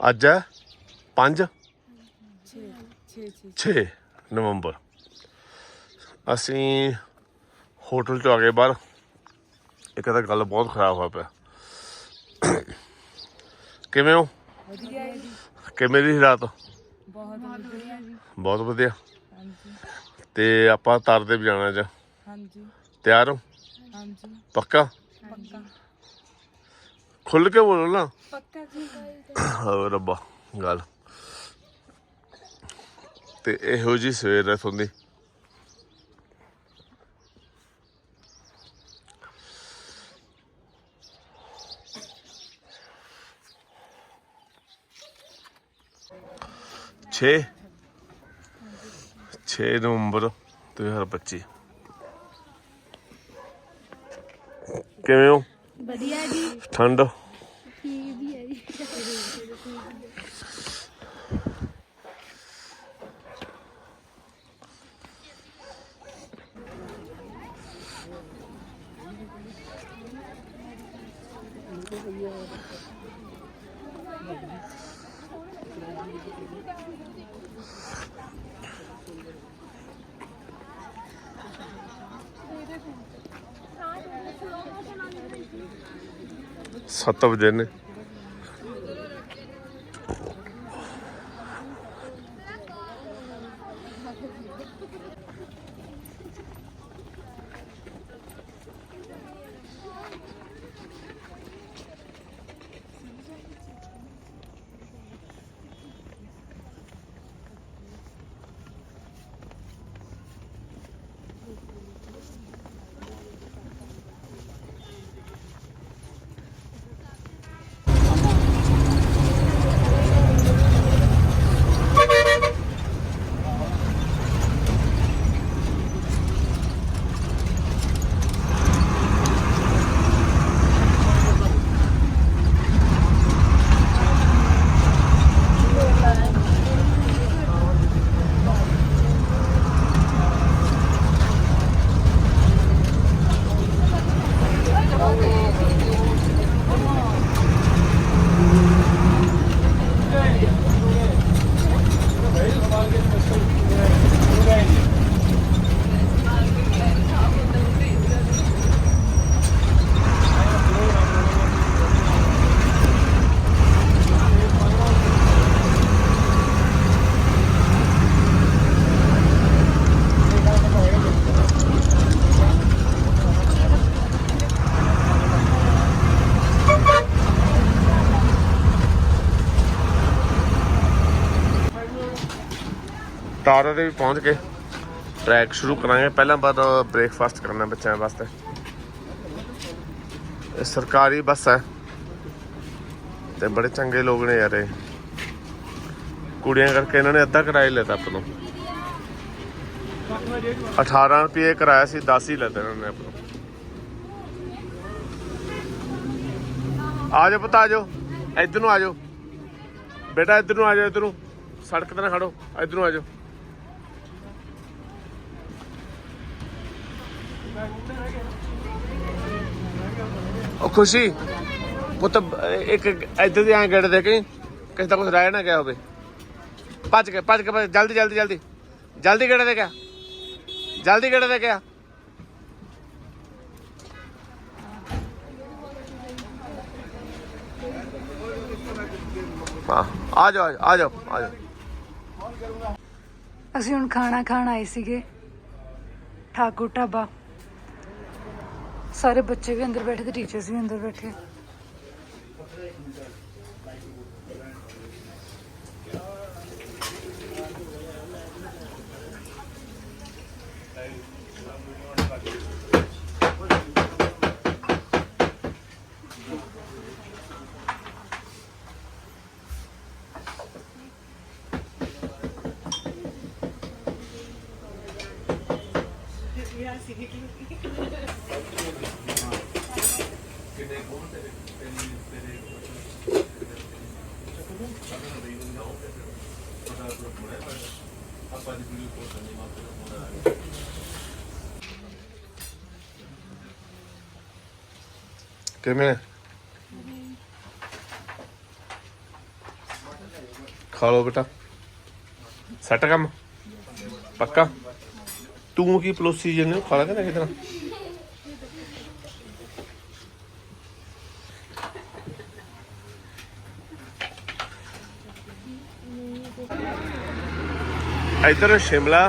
ਅੱਜ ਹੈ? 5 6 6 6 6 ਨਵੰਬਰ। ਅਸੀਂ ਹੋਟਲ ਚ ਆ ਗਏ ਬਾਹਰ। ਇੱਕ ਤਾਂ ਗੱਲ ਬਹੁਤ ਖਰਾਬ ਹੋਇਆ ਪਿਆ। ਕਿਵੇਂ ਹੋ? ਵਧੀਆ ਹੈ ਜੀ। ਕਿਵੇਂ ਦੀ ਰਾਤ? ਬਹੁਤ ਵਧੀਆ ਜੀ। ਬਹੁਤ ਵਧੀਆ। ਹਾਂਜੀ। ਤੇ ਆਪਾਂ ਤਰਦੇ ਵੀ ਜਾਣਾ ਅੱਜ। ਹਾਂਜੀ। ਤਿਆਰ ਹੋ? ਹਾਂਜੀ। ਪੱਕਾ? ਪੱਕਾ। ਖੁੱਲ ਕੇ ਬੋਲੋ ਨਾ। ਪੱਕਾ ਜੀ ਹੋ ਰੱਬਾ ਗੱਲ। ਤੇ ਇਹੋ ਜੀ ਸਵੇਰ ਹੈ ਤੁਹਾਡੀ। ਛੇ। 6 ਨਵੰਬਰ 2025 ਕਿਵੇਂ ਹੋ? ਵਧੀਆ ਜੀ। ਠੰਡ? 7 ਵਜੇ ਨੇ। ਤਾਰਾ ਦੇ ਵੀ ਪਹੁੰਚ ਕੇ ਟਰੈਕ ਸ਼ੁਰੂ ਕਰਾਂਗੇ। ਪਹਿਲਾਂ ਬਾਅਦ ਬ੍ਰੇਕਫਾਸਟ ਕਰਨਾ ਬੱਚਿਆਂ ਵਾਸਤੇ। ਇਹ ਸਰਕਾਰੀ ਬੱਸ ਹੈ ਤੇ ਬੜੇ ਚੰਗੇ ਲੋਕ ਨੇ ਯਾਰ ਇਹ। ਕੁੜੀਆਂ ਕਰਕੇ ਇਹਨਾਂ ਨੇ ਅੱਧਾ ਕਿਰਾਇਆ ਲੈਤਾ ਆਪਾਂ ਨੂੰ। 18 ਰੁਪਏ ਕਿਰਾਇਆ ਸੀ 10 ਹੀ ਲੈਤੇ ਇਹਨਾਂ ਨੇ ਆਪਾਂ ਨੂੰ। ਆ ਜਾਓ ਪਤਾ, ਆ ਜਾਓ। ਇੱਧਰ ਨੂੰ ਆ ਜਾਓ। ਬੇਟਾ, ਇੱਧਰ ਨੂੰ ਆ ਜਾਓ, ਇੱਧਰ ਨੂੰ। ਸੜਕ ਤੇ ਨਾ ਖੜੋ। ਇੱਧਰ ਨੂੰ ਆ ਉਹ ਖੁਸ਼ੀ ਪੁੱਤ ਇੱਕ ਇੱਧਰ ਦੀ ਆਂ ਗੇੜ ਦੇ ਕੇ ਕਿਸੇ ਦਾ ਕੁਝ ਰਹਿ ਨਾ ਗਿਆ ਹੋਵੇ। ਭੱਜ ਕੇ ਭੱਜ ਕੇ ਭੱਜ, ਜਲਦੀ ਜਲਦੀ ਜਲਦੀ। ਜਲਦੀ ਗੇੜ ਦੇ ਗਿਆ ਜਲਦੀ ਗੇੜ ਦੇ ਗਿਆ ਹਾਂ ਆ ਜਾਓ ਆ ਜਾਓ ਆ ਜਾਓ। ਅਸੀਂ ਹੁਣ ਖਾਣਾ ਖਾਣ ਆਏ ਸੀਗੇ। ਠਾਕੁਰ ਢਾਬਾ। ਸਾਰੇ ਬੱਚੇ ਵੀ ਅੰਦਰ ਬੈਠੇ ਤੇ ਟੀਚਰਸ ਵੀ ਅੰਦਰ ਬੈਠੇ। ਕਿਵੇਂ? ਖਾ ਲਓ ਬੇਟਾ। ਸੈੱਟ ਕੰਮ? ਪੱਕਾ? ਤੂੰ ਕੀ ਪਲੋਸੀ ਜਿਹਨੂੰ ਖਾ ਲਾਂਗੇ ਨਾ ਕਿਤਨਾ ਇਧਰ ਸ਼ਿਮਲਾ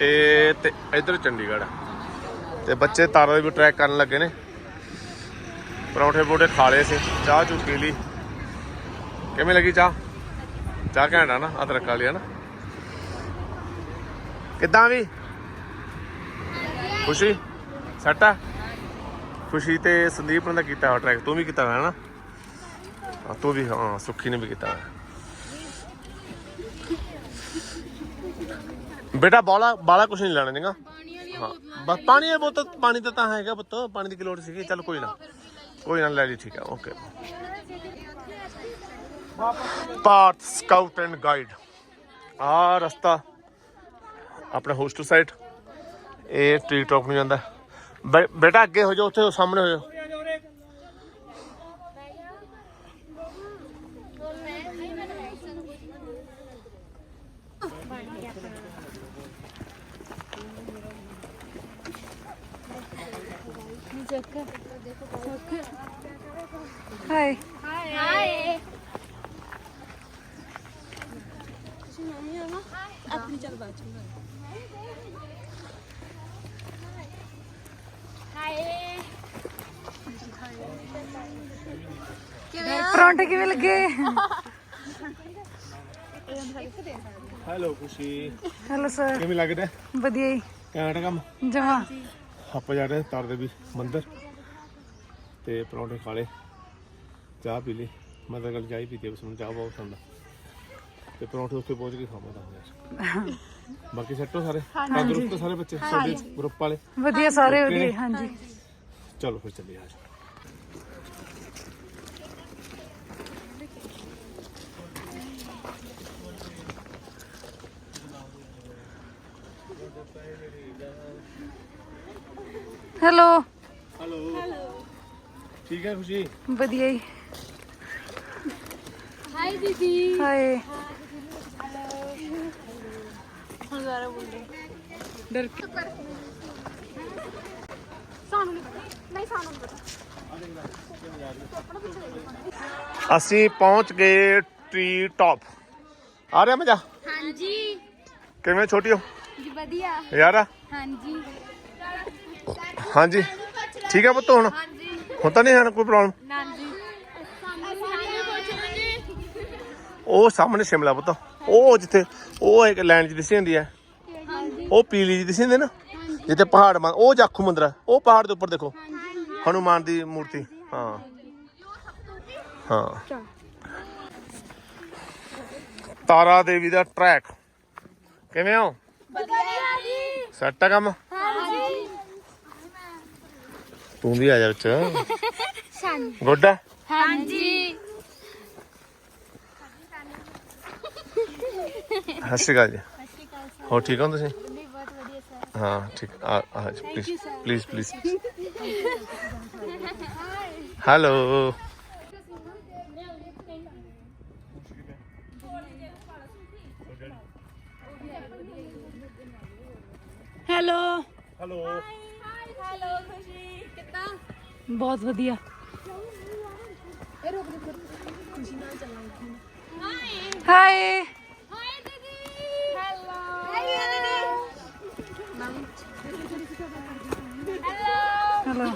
ਇਹ ਤੇ ਇਧਰ ਚੰਡੀਗੜ੍ਹ। ਤੇ ਬੱਚੇ ਤਾਰਾ ਦੇ ਵੀ ਟਰੈਕ ਕਰਨ ਲੱਗੇ ਨੇ। ਪਰੌਂਠੇ ਪਰੌਂਠੇ ਖਾ ਲਏ ਸੀ। ਚਾਹ ਚੂ ਪੀ ਲਈ। ਕਿਵੇਂ ਲੱਗੀ ਚਾਹ? ਚਾਹ ਘੈਂਟ ਨਾ ਅਦਰਕ ਵਾਲੀ ਆ ਨਾ। ਕਿੱਦਾਂ ਵੀ? ਖੁਸ਼ੀ? ਸੱਟ ਆ? ਖੁਸ਼ੀ ਤੇ ਸੰਦੀਪ ਨੇ ਤਾਂ ਕੀਤਾ ਟਰੈਕ ਤੂੰ ਵੀ ਕੀਤਾ ਹੋਇਆ ਨਾ? ਹਾਂ, ਤੂੰ ਵੀ ਹਾਂ ਸੁੱਖੀ ਨੇ ਵੀ ਕੀਤਾ ਬੇਟਾ ਬਾਲਾ ਬਾਲਾ ਕੁਛ ਨਹੀਂ ਲੈਣਾ ਚੰਗਾ ਹਾਂ ਬਸ ਪਾਣੀ ਹੈ ਬੋਤਲ ਪਾਣੀ ਤਾਂ ਤਾਂ ਹੈਗਾ ਪੁੱਤ ਪਾਣੀ ਦੀ ਕੀ ਲੋੜ ਸੀਗੀ ਚੱਲ ਕੋਈ ਨਾ। ਕੋਈ ਨਾ ਲੈ ਜੀ ਠੀਕ ਹੈ okay Bharat scout and guide ਆ ਰਸਤਾ ਆਪਣੇ ਹੋਸਟਲ ਸਾਈਟ ਇਹ ਟ੍ਰੀ ਟੌਪ ਨੂੰ ਜਾਂਦਾ ਬੇਟਾ ਅੱਗੇ ਹੋ ਜਾਓ ਉੱਥੇ ਸਾਹਮਣੇ ਹੋ ਜਾਓ ਹਾਏ ਹਾਏ ਆਪਣੀ ਚੱਲ ਬਾਤ ਹਾਏ ਪਰੌਂਠੇ ਕਿਵੇਂ ਲੱਗੇ ਹੈਲੋ ਖੁਸ਼ੀ ਹੈਲੋ ਸਰ ਕਿਵੇਂ ਲੱਗਦਾ? ਵਧੀਆ ਹੀ। ਕੈਂਟ ਕੰਮ? ਜਮਾ। ਆਪਾਂ ਜਾ ਰਹੇ ਤਾਰ ਦੇਵੀ ਮੰਦਿਰ। ਤੇ ਪਰੌਂਠੇ ਖਾ ਲਏ ਚਾਹ ਪੀ ਲਈ ਮੈਂ ਤਾਂ ਗੱਲ ਚਾਹ ਹੀ ਪੀਤੀ ਆ, ਬਸ ਮੈਨੂੰ ਚਾਹ ਬਹੁਤ ਪਸੰਦ ਆ ਤੇ ਪਰੌਂਠੇ ਉੱਥੇ ਪਹੁੰਚ ਕੇ ਖਾਵਾਂਗਾ ਯਾਰ ਬਾਕੀ ਸੈੱਟੋ ਸਾਰੇ? ਤੰਦਰੁਸਤ ਸਾਰੇ ਬੱਚੇ? ਸਾਡੇ ਗਰੁੱਪ ਵਾਲੇ? ਵਧੀਆ ਸਾਰੇ? ਵਧੀਆ ਹਾਂਜੀ। ਚਲੋ ਫਿਰ ਚੱਲੀਏ ਅੱਜ ਹੈਲੋ ਹੈਲੋ ਠੀਕ ਹੈ ਖੁਸ਼ੀ? ਵਧੀਆ ਹੀ। ਹਾਈ ਦੀਦੀ। ਹਾਏ ਹੁਣ ਦੁਬਾਰਾ ਬੋਲ। ਰਹੇ ਡਰ ਸਾਨੂੰ ਨਹੀਂ ਪਤਾ। ਨਹੀਂ ਸਾਨੂੰ ਨਹੀਂ ਪਤਾ। ਅਸੀਂ ਪਹੁੰਚ ਗਏ ਟ੍ਰੀ ਟਾਪ। ਆ ਰਿਹਾ ਮਜ਼ਾ? ਹਾਂਜੀ। ਕਿਵੇਂ ਛੋਟੀ ਹੋ? ਜੀ ਵਧੀਆ। ਯਾਰਾ? ਹਾਂਜੀ। ਹਾਂਜੀ। ਠੀਕ ਹੈ ਪੁੱਤ ਹੁਣ? ਹਾਂਜੀ। ਹੁਣ ਤਾਂ ਨਹੀਂ ਹੈ ਕੋਈ ਪ੍ਰੋਬਲਮ ਸਾਨੂੰ ਸਾਨੂੰ ਜੀ। ਉਹ ਸਾਹਮਣੇ ਸ਼ਿਮਲਾ ਪੁੱਤ। ਉਹ ਜਿੱਥੇ ਉਹ ਇੱਕ ਲਾਈਨ ਚ ਦਿਸੀ ਹੁੰਦੀ ਹੈ। ਉਹ ਪੀਲੀ ਜੀ ਦਿਸੀ ਹੁੰਦੀ ਨਾ? ਜਿੱਥੇ ਪਹਾੜ ਮਾ ਉਹ ਜਾਖੂ ਮੰਦਿਰ। ਹੈ ਉਹ ਪਹਾੜ ਦੇ ਉੱਪਰ ਦੇਖੋ। ਹਨੂਮਾਨ ਦੀ ਮੂਰਤੀ। ਹਾਂ। ਹਾਂ। ਤਾਰਾ ਦੇਵੀ ਦਾ ਟਰੈਕ ਕਿਵੇਂ ਹੋ? ਵਧੀਆ ਜੀ। ਸੈੱਟ ਆ ਕੰਮ? ਤੂੰ ਵੀ ਆ ਜਾ ਵਿੱਚ। ਸਾਨੂੰ। ਗੁੱਡ ਹਾਂਜੀ। ਸਤਿ ਸ਼੍ਰੀ ਅਕਾਲ ਜੀ। ਹੋ ਠੀਕ ਹੋ ਤੁਸੀਂ? ਨਹੀਂ ਬਹੁਤ ਵਧੀਆ ਸਰ। ਹਾਂ ਠੀਕ। ਆ ਆ please please please hello hello hello ਬਹੁਤ ਵਧੀਆ। ਹਾਏ ਹਾਏ ਹੈਲੋ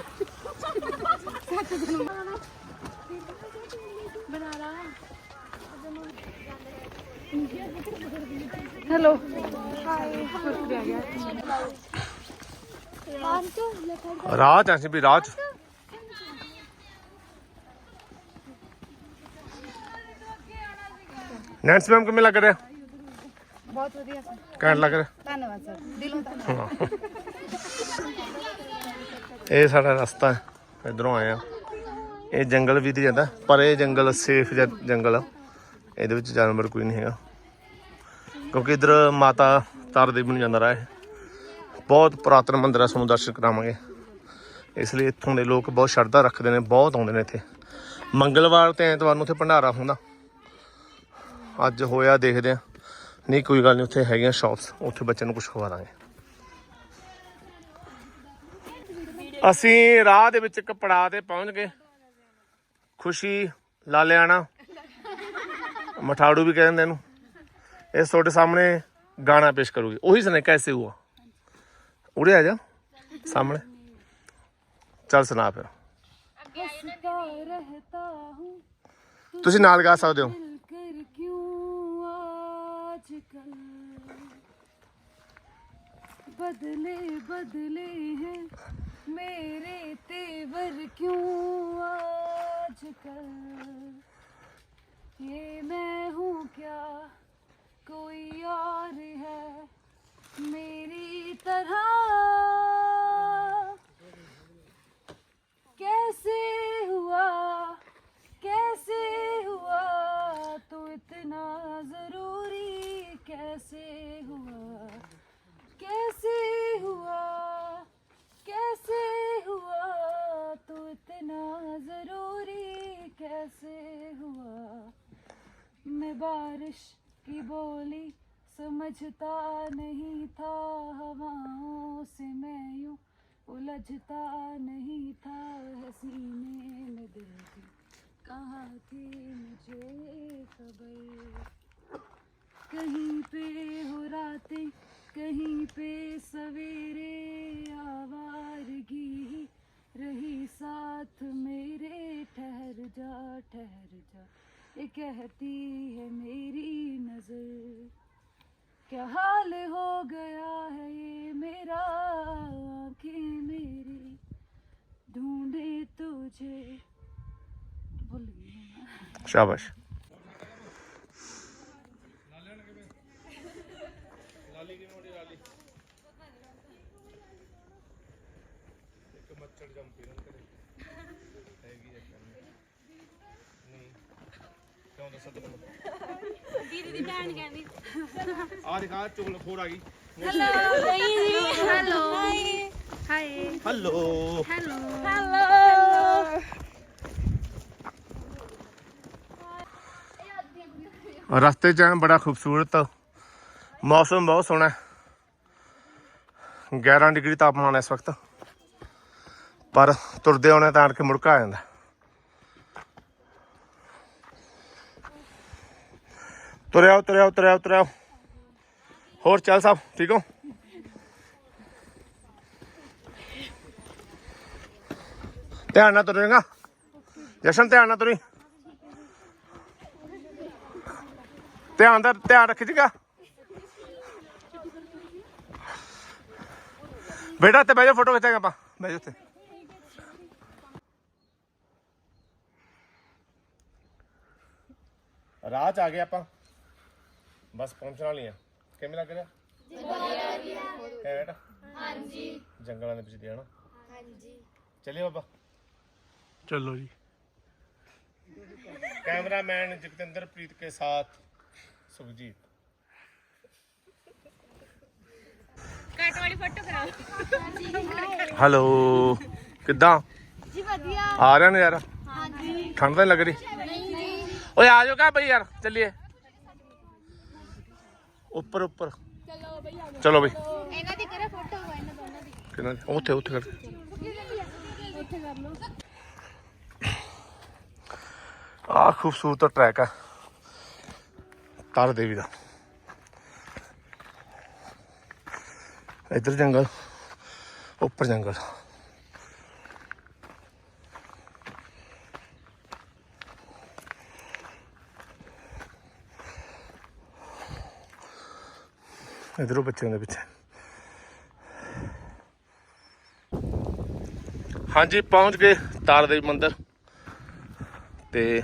ਹਾਏ ਦੀਦੀ ਹੈਲੋ ਹੈਲੋ ਰਾਜ ਅਸੀਂ ਵੀ ਰਾਜ ਨੈਂਸ ਮੈਮ ਕਿਵੇਂ ਲੱਗ ਰਿਹਾ? ਬਹੁਤ ਵਧੀਆ ਸਰ। ਕਹਿਣ ਲੱਗ ਰਿਹਾ? ਧੰਨਵਾਦ ਸਰ। ਦਿਲੋਂ ਧੰਨਵਾਦ। ਇਹ ਸਾਡਾ ਰਸਤਾ ਹੈ। ਇਧਰੋਂ ਆਏ ਆ। ਇਹ ਜੰਗਲ ਵੀ ਦੀ ਜਾਂਦਾ। ਪਰ ਇਹ ਜੰਗਲ ਸੇਫ ਜੰਗਲ ਆ। ਇਹਦੇ ਵਿੱਚ ਜਾਨਵਰ ਕੋਈ ਨਹੀਂ ਹੈਗਾ। ਕਿਉਂਕਿ ਇਧਰ ਮਾਤਾ ਤਾਰ ਦੇਵੀ ਨੂੰ ਜਾਂਦਾ ਰਾਹ। ਹੈ ਬਹੁਤ ਪੁਰਾਤਨ ਮੰਦਿਰ ਆ ਸਾਨੂੰ ਦਰਸ਼ਨ ਕਰਾਵਾਂਗੇ। ਇਸ ਲਈ ਇੱਥੋਂ ਦੇ ਲੋਕ ਬਹੁਤ ਸ਼ਰਧਾ ਰੱਖਦੇ ਨੇ ਬਹੁਤ ਆਉਂਦੇ ਨੇ ਇੱਥੇ। ਮੰਗਲਵਾਰ ਤੇ ਐਤਵਾਰ ਨੂੰ ਇੱਥੇ ਭੰਡਾਰਾ ਹੁੰਦਾ। ਅੱਜ ਹੋਇਆ ਦੇਖਦੇ ਆ ਨਹੀਂ ਕੋਈ ਗੱਲ ਨਹੀਂ ਉੱਥੇ ਹੈਗੀਆਂ ਸ਼ਾਪਸ ਉੱਥੇ ਬੱਚਿਆਂ ਨੂੰ ਕੁਝ ਖਵਾ ਦਾਂਗੇ। ਅਸੀਂ ਰਾਹ ਦੇ ਵਿੱਚ ਕਪੜਾ ਤੇ ਪਹੁੰਚ ਗਏ। ਖੁਸ਼ੀ ਲਾਲਿਆਣਾ। ਮਠਾੜੂ ਵੀ ਕਹਿੰਦੇ ਇਹਨੂੰ। ਇਹ ਤੁਹਾਡੇ ਸਾਹਮਣੇ ਗਾਣਾ ਪੇਸ਼ ਕਰੂਗੀ। ਉਹੀ ਸੁਣੇ ਕੈਸੇ ਹੁਆ? ਉਰੇ ਜਾ ਸਾਹਮਣੇ। ਚੱਲ ਸੁਣਾ ਫਿਰ। ਤੁਸੀਂ ਨਾਲ ਗਾ ਸਕਦੇ ਹੋ। बदले बदले हैं। मेरे तेवर क्यों आजकल? ये मैं हूँ क्या? कोई और है? समझता नहीं था हवाओं से मैं यूँ उलझता नहीं था हसीने में दिल की। कहाँ थी मुझे खबर? कहीं पे हो रातें, कहीं पे सवेरे आवारगी ही रही, साथ मेरे ठहर जा ठहर जा। ये कहती है मेरी नज़र। क्या हाल हो गया है ये मेरा? आँखें मेरी ढूंढे तुझे। भूल गई मैं। ਸ਼ਾਬਾਸ਼ ਦੀਦੀ ਦੀ ਭੈਣ ਕਹਿੰਦੀ। ਆ ਦਿਖਾ ਚੁਗਲ ਖੋਰ ਆ ਗਈ। ਹੈਲੋ ਨਹੀਂ ਜੀ। ਹੈਲੋ ਹਲੋ ਹੈਲੋ ਹੈਲੋ ਰਸਤੇ ਚ ਬੜਾ ਖੂਬਸੂਰਤ। ਮੌਸਮ ਬਹੁਤ ਸੋਹਣਾ ਹੈ। 11 ਡਿਗਰੀ ਤਾਪਮਾਨ ਹੈ ਇਸ ਵਕਤ। ਪਰ ਤੁਰਦੇ ਆਉਣੇ ਤਾਂ ਆਣ ਕੇ ਮੁੜਕਾ ਆ ਜਾਂਦਾ। ਤੁਰਿਆਓ ਤੁਰਿਆਓ ਤੁਰਿਆਓ ਤੁਰਿਆਓ ਹੋਰ ਚੱਲ ਸਾਹਿਬ ਠੀਕ ਹੋ? ਧਿਆਨ ਨਾਲ ਤੁਰੇਗਾ ਜਸ਼ਨ, ਧਿਆਨ ਨਾਲ ਤੁਰੀ। ਧਿਆਨ ਦਾ ਧਿਆਨ ਰੱਖ ਜੀਗਾ ਬੇਟਾ ਤੇ ਬਹਿ ਜਾ ਫੋਟੋ ਖਿੱਚਾਂਗੇ ਆਪਾਂ। ਬਹਿ ਜਾ ਰਾਹ ਚ ਆ ਗਏ ਆਪਾਂ। ਬਸ ਪਹੁੰਚਣ ਵਾਲੀ ਆ ਕਿਵੇਂ ਲੱਗ ਰਿਹਾ ਵਧੀਆ ਬੇਟਾ ਹਾਂਜੀ ਜੰਗਲਾਂ ਦੇ ਵਿੱਚ ਦੀ ਹਨਾ ਹਾਂਜੀ ਚਲਿਏ ਬਾਬਾ ਚਲੋ ਜੀ कैमरामैन जगतेंद्र प्रीत के साथ सुखजीत ਕੱਟ ਵਾਲੀ ਫੋਟੋ ਕਰਾਓ ਹੈਲੋ ਕਿੱਦਾਂ ਜੀ ਵਧੀਆ ਆ ਰਿਹਾ ਨਜ਼ਾਰਾ ਹਾਂਜੀ ਠੰਡ ਤਾਂ ਨੀ ਲੱਗ ਰਹੀ ਨਹੀਂ ਜੀ ਓਏ ਆ ਜਾਓ ਕਾ ਬਈ ਯਾਰ ਚੱਲੀਏ ਉੱਪਰ ਉੱਪਰ। ਚਲੋ ਬਈ ਆ ਚਲੋ ਬਈ। ਇਹਨਾਂ ਦੀ ਕਰੇ ਫੋਟੋ ਇਹਨਾਂ ਦੋਨਾਂ ਦੀ? ਕਿੰਨਾ ਉੱਥੇ ਉੱਥੇ ਕਰ। ਉੱਥੇ ਕਰ ਲਓ। ਆ ਖੂਬਸੂਰਤ ਟਰੈਕ ਆ। ਤਾਰ ਦੇਵੀ ਦਾ। ਇੱਧਰ ਜੰਗਲ ਉੱਪਰ ਜੰਗਲ। ਇਧਰੋਂ ਬੱਚਿਆਂ ਦੇ ਪਿੱਛੇ। ਹਾਂਜੀ, ਪਹੁੰਚ ਗਏ ਤਾਰ ਦੇਵੀ ਮੰਦਿਰ। ਤੇ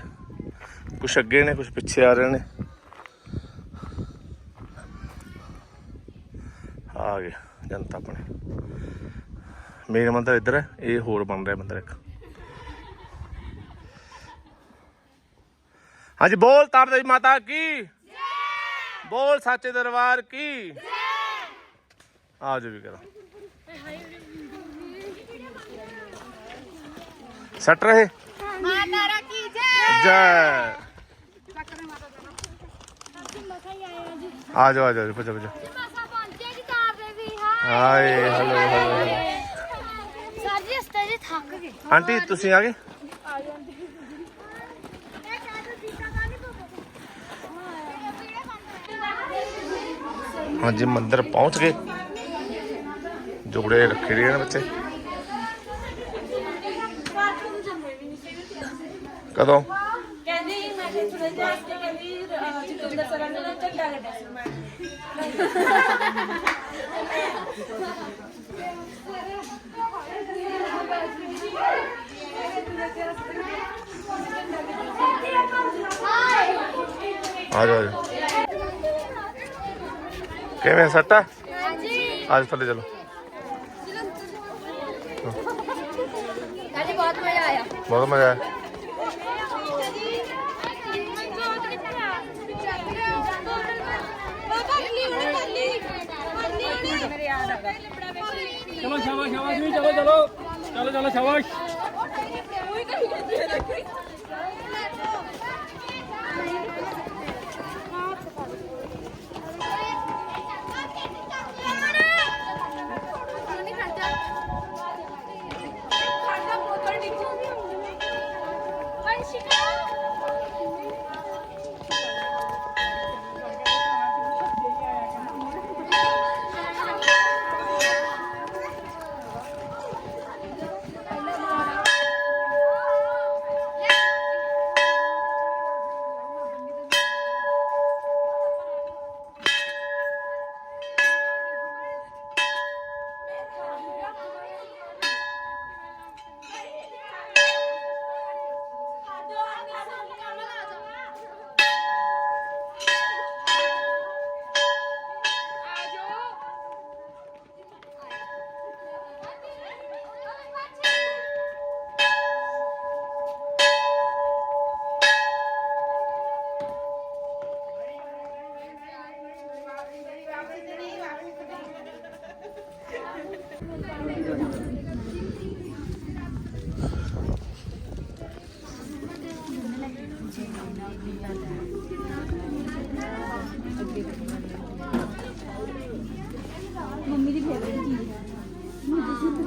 ਕੁਛ ਅੱਗੇ ਨੇ, ਕੁਛ ਪਿੱਛੇ ਆ ਰਹੇ ਨੇ। ਆ ਗਏ ਜਨਤਾ ਆਪਣੇ। ਮੇਨ ਮੰਦਿਰ ਇੱਧਰ ਹੈ, ਇਹ ਹੋਰ ਬਣ ਰਿਹਾ ਮੰਦਿਰ ਇੱਕ। ਹਾਂਜੀ, ਬੋਲ ਤਾਰ ਦੇਵੀ ਮਾਤਾ ਕੀ? ਬੋਲ ਸੱਚੇ ਦਰਬਾਰ ਕੀ ਆ ਜਾਓ ਵੀ ਕਰਾਂ ਸੱਟ ਰਹੇ ਮਾਤਾ ਰਾ ਕੀ ਜੈ ਜੈ ਆ ਜਾਓ ਆ ਜਾਓ ਪੁੱਛੋ ਪੁੱਛੋ ਮਾਸਾ ਪਹੁੰਚੇ ਕਿ ਕਾਰ ਦੇ ਵੀ ਹਾਂ ਹਾਏ ਹਲੋ ਹਲੋ ਸਾਜੀ ਰਸਤੇ 'ਚ ਥੱਕ ਗਏ ਆਂਟੀ ਤੁਸੀਂ ਆ ਗਏ ਹਾਂਜੀ ਮੰਦਿਰ ਪਹੁੰਚ ਗਏ। ਜੋੜੇ ਰੱਖੇ ਰਹੇ ਨੇ ਬੱਚੇ। ਕਦੋਂ? ਕਹਿੰਦੀ ਮੈਂ ਕਿ ਥੋੜੇ ਜਿਹਾ ਤੇ ਕਹਿੰਦੀ ਅਹ, ਜਤਿੰਦਰ ਸਰਾਂ ਨੇ ਝੰਡਾ ਕੱਢਿਆ ਸੀ ਮੈਂ। ਆ ਜਾਓ ਆ ਜਾਓ। ਕਿਵੇਂ ਸੱਟ ਹੈ ਅੱਜ ਥੱਲੇ ਚਲੋ। ਬਹੁਤ ਮਜ਼ਾ ਆਇਆ। ਬਹੁਤ ਮਜ਼ਾ ਆਇਆ। ਚਲੋ ਸ਼ਾਬਾਸ਼ ਸ਼ਾਬਾਸ਼ ਵੀ ਚਲੋ ਚਲੋ। ਚਲੋ ਚਲੋ ਸ਼ਾਬਾਸ਼।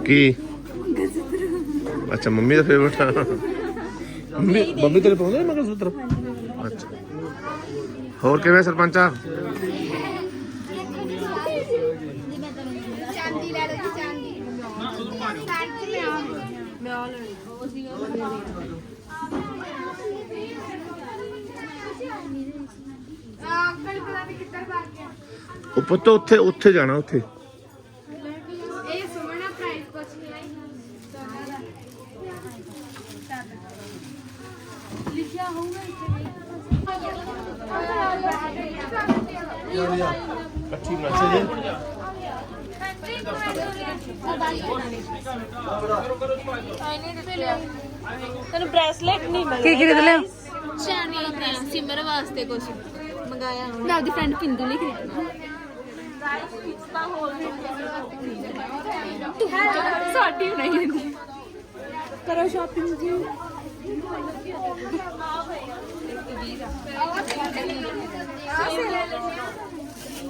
ਕੀ? ਅੱਛਾ ਮੰਮੀ ਦਾ ਫੇਵਰਟ ਮੰਮੀ ਮੰਮੀ ਤੇਰੇ ਪਾਉਂਦੇ ਨੇ ਮਗਰ ਸੂਤਰ? ਅੱਛਾ। ਹੋਰ ਕਿਵੇਂ ਸਰਪੰਚਾ? ਚਾਂਦੀ ਲੈ ਲਓ ਜੀ ਚਾਂਦੀ। ਚਾਂਦੀ ਅੰਕਲ ਪਤਾ ਨਹੀਂ ਕਿੱਧਰ ਭੱਜ ਗਿਆ? ਉਹ ਪੁੱਤ ਉੱਥੇ ਉੱਥੇ ਜਾਣਾ ਉੱਥੇ। ਅੱਛੀ ਮੈਸੇਜ ਤੈਨੂੰ ਬ੍ਰੈਸਲੇਟ ਨਹੀਂ ਮਿਲ ਕੀ ਖਰੀਦ ਲਿਆ ਚਾਨੀ ਤੇ ਸਿਮਰ ਵਾਸਤੇ ਕੁਛ ਮੰਗਾਇਆ ਮੈਂ ਆਪਦੀ ਫਰੈਂਡ ਪਿੰਦੂ ਲਈ ਖਰੀਦਣਾ ਸਾਡੀ ਨਹੀਂ ਹੁੰਦੀ ਕਰੋ ਸ਼ਾਪਿੰਗ ਜੀ।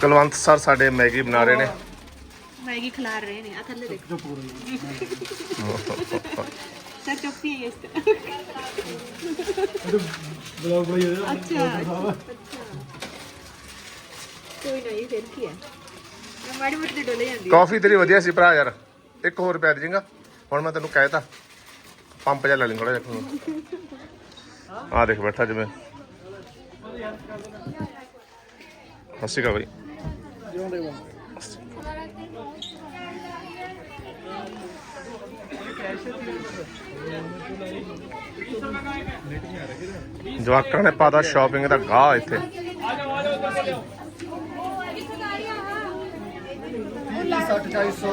ਕੁਲਵੰਤ ਸਰ ਸਾਡੇ ਮੈਗੀ ਬਣਾ ਰਹੇ ਨੇ। ਮੈਗੀ ਖਿਲਾ ਰਹੇ ਨੇ ਆ ਥੱਲੇ ਦੇਖ। ਸਰ ਚੁੱਪੀ ਹੈ ਇਸ ਤੇ। ਅੱਛਾ। ਕੋਈ ਨਹੀਂ ਫਿਰ ਕੀ ਹੈ। ਮੈਂ ਮਾੜੀ ਮੋਟੀ ਡੋਲੇ ਜਾਂਦੀ ਕਾਫੀ ਤੇਰੀ ਵਧੀਆ ਸੀ ਭਰਾ ਯਾਰ। ਇੱਕ ਹੋਰ ਪੈ ਦੇਗਾ ਹੁਣ ਮੈਂ ਤੈਨੂੰ ਕਹਿਤਾ ਪੰਪ ਜਾ ਲੈ ਲਈ ਥੋੜਾ ਜਿਹਾ। ਆ ਦੇਖ ਬੈਠਾ ਜਿਵੇਂ। ਹੱਸੀ ਕਾ ਬਈ। ਜਵਾਕਾਂ ਨੇ ਪਾਦਾ ਸ਼ਾਪਿੰਗ ਦਾ ਗਾਹ ਇੱਥੇ। ਆ 60 400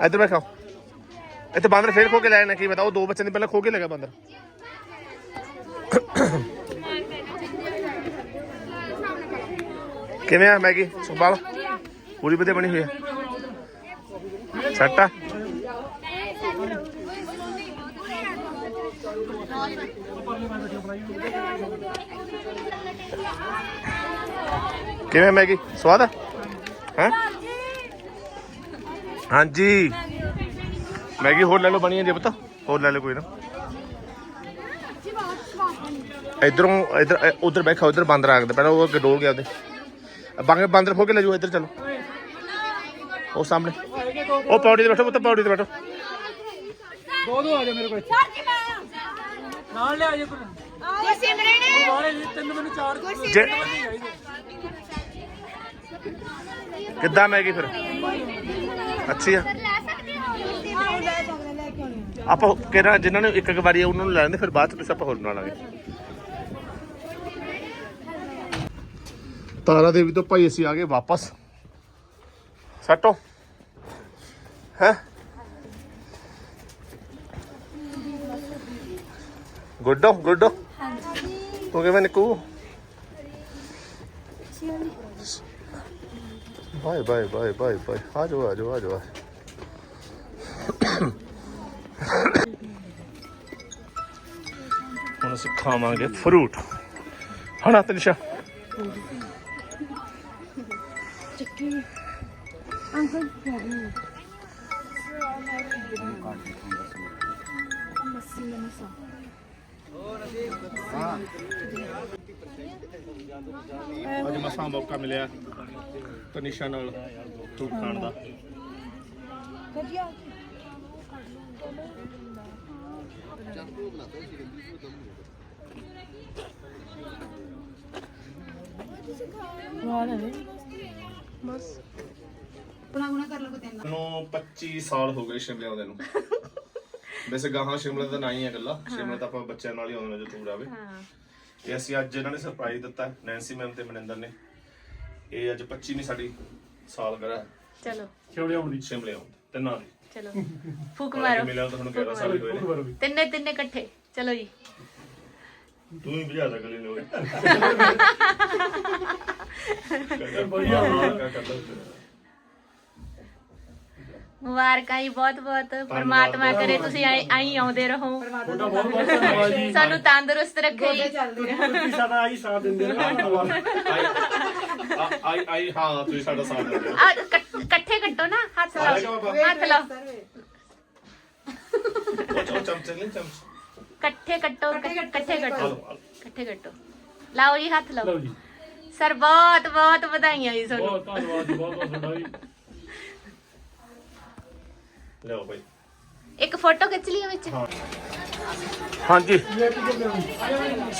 ਇੱਧਰ ਬੈਠੋ ਇੱਥੇ ਬਾਂਦਰ ਫੇਰ ਖੋ ਕੇ ਲੈ ਨਾ ਕੀ ਬਤਾ ਉਹ ਦੋ ਬੱਚੇ ਨੇ ਪਹਿਲਾਂ ਖੋ ਕੇ ਲਗਾ ਬਾਂਦਰ। ਕਿਵੇਂ ਆ ਮੈਗੀ? ਸੁਖਪਾਲ ਪੂਰੀ ਵਧੀਆ ਬਣੀ ਹੋਈ ਹੈ ਸੱਟਾ ਕਿਵੇਂ ਮੈਗੀ? ਸਵਾਦ ਹੈ ਹੈਂ? ਹਾਂਜੀ। ਮੈਗੀ ਹੋਰ ਲੈ ਲਓ ਬਣੀ ਹੈ ਪਤਾ। ਹੋਰ ਲੈ ਲਓ ਕੋਈ ਨਾ। ਇਧਰੋਂ ਇਧਰ ਉਧਰ ਬੈਠਾ ਉਧਰ ਬਾਂਦਰ ਆ ਗਿਆ ਪਹਿਲਾਂ ਉਹ ਅੱਗੇ ਡੋਲ ਗਿਆ ਉਹਦੇ। ਬਾਂਗੇ ਬਾਂਦਰ ਖੋ ਕੇ ਲੈ ਜਾਓ ਇੱਧਰ ਚਲੋ। ਉਹ ਸਾਹਮਣੇ। ਉਹ ਪੌੜੀ ਤੇ ਬੈਠੋ ਪੁੱਤ ਪੌੜੀ ਤੇ ਬੈਠੋ। ਦੋ ਦੋ ਆ ਜਾ ਮੇਰੇ ਕੋਲ। ਇੱਥੇ। ਨਾਲ ਲੈ ਆ ਜਾ ਕੋਈ ਵਾਲੇ ਜੀ ਤਿੰਨ ਮੈਨੂੰ ਚਾਰ ਜੇ ਕਿੱਦਾਂ ਮੈਗੀ ਫਿਰ? ਅੱਛੀ ਆ। ਆਪਾਂ ਕਿਹੜਾ ਜਿਨ੍ਹਾਂ ਨੇ ਇੱਕ ਇੱਕ ਵਾਰੀ ਉਹਨਾਂ ਨੂੰ ਲੈ ਲੈਂਦੇ ਫਿਰ ਬਾਅਦ ਚ ਤੁਸੀਂ ਆਪਾਂ ਹੋਰ ਬਣਾ ਲਾਂਗੇ। ਤਾਰਾ ਦੇਵੀ ਤੋਂ ਭਾਈ ਅਸੀਂ ਆ ਗਏ ਵਾਪਸ। ਸੱਟੋ ਹੈ। ਗੁੱਡੋ ਗੁੱਡੋ ਤੂੰ ਕਿਵੇਂ Niku. Bye bye bye bye bye. ਆ ਜਾਓ ਆ ਜਾਓ ਆ ਜਾਓ। ਹੁਣ ਅਸੀਂ ਖਾਵਾਂਗੇ ਫਰੂਟ ਹਣਾ ਤਨਿਸ਼ਾ ਅੱਜ ਮਸਾਂ ਮੌਕਾ ਮਿਲਿਆ ਤਨਿਸ਼ਾ ਨਾਲ ਫਰੂਟ ਖਾਣ ਦਾ। ਨੂੰ 25 ਸਾਲ ਹੋ ਗਏ ਸ਼ਿਮਲੇ ਆਉਂਦੇ ਨੂੰ। ਵੈਸੇ ਗਾਹਾਂ ਸ਼ਿਮਲੇ ਦਾ ਨਾ ਹੀ ਹੈ। ਗੱਲਾਂ ਸ਼ਿਮਲੇ ਤਾਂ ਆਪਾਂ ਬੱਚਿਆਂ ਨਾਲ ਹੀ ਆਉਂਦੇ ਨੇ ਜੋ ਟੂਰ ਆਵੇ। ਤੇ ਅਸੀਂ ਅੱਜ ਇਹਨਾਂ ਨੇ ਸਰਪ੍ਰਾਈਜ਼ ਦਿੱਤਾ ਹੈ, ਨੈਂਸੀ ਮੈਮ ਤੇ ਮਨਿੰਦਰ ਨੇ। ਇਹ ਅੱਜ 25 ਨਹੀਂ ਸਾਡੀ ਸਾਲਗਿਰਾ ਚਲੋ। ਛੋੜੇ ਆਉਣ ਦੀ। ਸ਼ਿਮਲੇ ਆਉਂਦੇ ਤਿੰਨਾਂ ਦੀ। ਚਲੋ। ਫੂਕ ਮਾਰੋ। ਮਿਲਿਆ ਤਾਂ ਤੁਹਾਨੂੰ 11 ਸਾਲ ਹੀ ਹੋਏ ਨੇ। ਤਿੰਨੇ ਤਿੰਨੇ ਇਕੱਠੇ। ਚਲੋ ਜੀ। ਤੂੰ ਹੀ ਬੁਝਾ ਸਕਲੇ ਨੇ। ਓਏ ਮੁਬਾਰਕਾਂ ਜੀ ਬਹੁਤ ਬਹੁਤ ਪਰਮਾਤਮਾ ਕਰੇ ਤੁਸੀਂ ਆਈ ਆਈ ਆਉਂਦੇ ਰਹੋ। ਤੁਹਾਡਾ ਬਹੁਤ ਬਹੁਤ ਧੰਨਵਾਦ ਜੀ। ਸਾਨੂੰ ਤੰਦਰੁਸਤ ਰੱਖੇ ਜੀ। ਤੁਸੀਂ ਸਾਡਾ ਆਹੀ ਸਾਥ ਦਿੰਦੇ ਨੇ ਧੰਨਵਾਦ ਆ- ਆਈ ਆਈ ਹਾਂ ਤੁਸੀਂ ਸਾਡਾ ਸਾਥ ਦੇ ਦਿਓ ਆ ਕੱਟ- ਇਕੱਠੇ ਕੱਟੋ ਨਾ ਹੱਥ ਲਾਓ। ਹੱਥ ਲਾਓ। ਉਹ ਉਹ ਚਮਚੇ ਨਹੀਂ ਚਮਚ। ਇਕੱਠੇ ਕੱਟੋ ਇਕੱਠੇ ਕੱਟੋ ਇਕੱਠੇ ਕੱਟੋ। ਲਾਓ ਜੀ ਹੱਥ ਲਾਓ। ਲਓ ਜੀ। ਸਰ ਬਹੁਤ ਬਹੁਤ ਵਧਾਈਆਂ ਜੀ ਤੁਹਾਨੂੰ। ਬਹੁਤ ਧੰਨਵਾਦ ਜੀ ਬਹੁਤ ਬਹੁਤ ਤੁਹਾਡਾ ਲਿਓ ਭਾਈ ਇੱਕ ਫੋਟੋ ਖਿੱਚ ਲਈਏ ਵਿੱਚ? ਹਾਂਜੀ।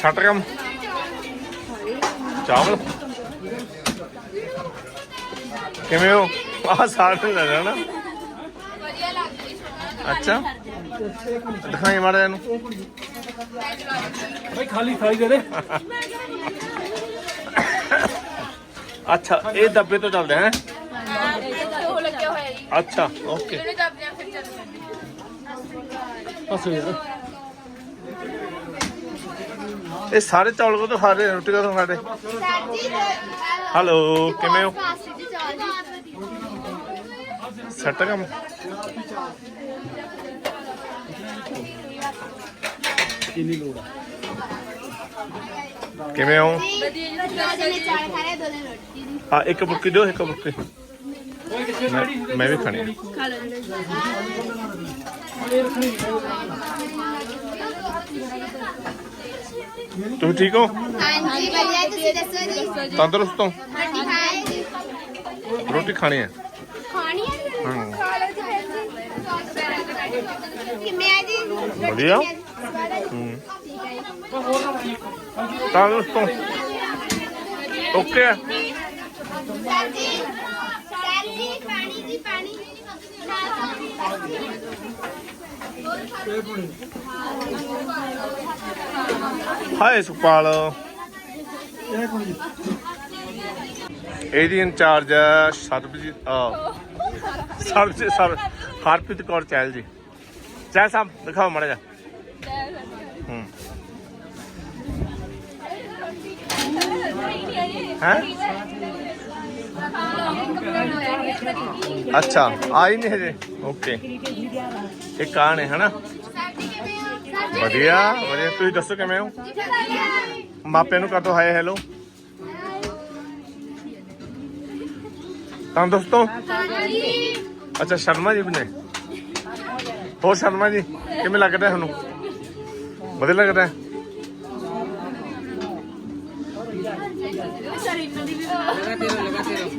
ਛੱਟ ਕੰਮ ਚਾਵਲ। ਕਿਵੇਂ ਹੋ? ਆਹ ਸਾੜ ਲੈ ਲੈਣਾ ਅੱਛਾ। ਦਿਖਾਈ ਮਾੜਾ ਇਹਨੂੰ। ਭਾਈ ਖਾਲੀ ਥਾਲੀ ਦੇ ਦੇ। ਅੱਛਾ ਇਹ ਡੱਬੇ ਤੋਂ ਚੱਲਦੇ ਹੈ? ਅੱਛਾ ਓਕੇ। ਹੱਸੋ ਯਾਰ ਇਹ ਸਾਰੇ ਚੌਲ ਕੋ ਤੋਂ ਖਾ ਰਹੇ ਰੋਟੀ ਕੋ ਤੋਂ ਖਾ ਰਹੇ? ਹੈਲੋ ਕਿਵੇਂ ਹੋ? ਸੱਟ ਕੰਮ? ਕਿੰਨੀ ਲੋੜ ਆ ਕਿਵੇਂ ਹੋ? ਆ, ਇੱਕ ਬੁੱਕੀ ਦਿਓ, ਇੱਕ ਬੁੱਕੀ ਮੈਂ ਵੀ ਖਾਣੀ ਖਾ ਲਓ ਤੁਸੀਂ ਠੀਕ ਹੋ? ਹਾਂਜੀ ਵਧੀਆ ਤੁਸੀਂ ਦੱਸੋ ਜੀ? ਤੰਦਰੁਸਤ ਹੋ? ਰੋਟੀ ਖਾਏ? ਜੀ ਰੋਟੀ ਖਾਣੀ ਹੈ? ਖਾਣੀ ਹੈ? ਹਾਂ। ਖਾ ਲਓ ਜੀ ਕਿਵੇਂ ਆ ਜੀ? ਵਧੀਆ। ਹੂੰ। ਤੰਦਰੁਸਤ ਹੋ? ਓਕੇ। ਆ। ਸਰ ਜੀ ਸਰ ਜੀ ਪਾਣੀ ਜੀ ਪਾਣੀ। ਹਾਏ ਸੁਖਪਾਲ ਇਹਦੀ ਇੰਚਾਰਜ ਹੈ ਸਰਬਜੀਤ ਆ ਸਰਬਜੀਤ, ਸਰ, ਹਰਪ੍ਰੀਤ ਕੌਰ ਚਹਿਲ ਜੀ। ਚਹਿਲ ਸਾਹਿਬ, ਦਿਖਾਓ ਮਾੜਾ ਜਿਹਾ। ਹੂੰ। ਹੈ? ਅੱਛਾ, ਆਈ ਨਹੀਂ ਹਜੇ? ਓਕੇ ਇਹ ਕਾਣ ਹੈ ਹਨਾ? ਵਧੀਆ ਵਧੀਆ। ਤੁਸੀਂ ਦੱਸੋ ਕਿਵੇਂ ਹੋ? ਮਾਪਿਆਂ ਨੂੰ ਕਦੋਂ ਹਾਏ ਹੈਲੋ ਤਾਂ ਦੋਸਤੋ? ਅੱਛਾ, ਸ਼ਰਮਾ ਜੀ ਵੀ ਹੋਰ ਸ਼ਰਮਾ ਜੀ, ਕਿਵੇਂ ਲੱਗ ਰਿਹਾ ਤੁਹਾਨੂੰ? ਵਧੀਆ ਲੱਗ ਰਿਹਾ ਲਗਾ ਤੇਰਾ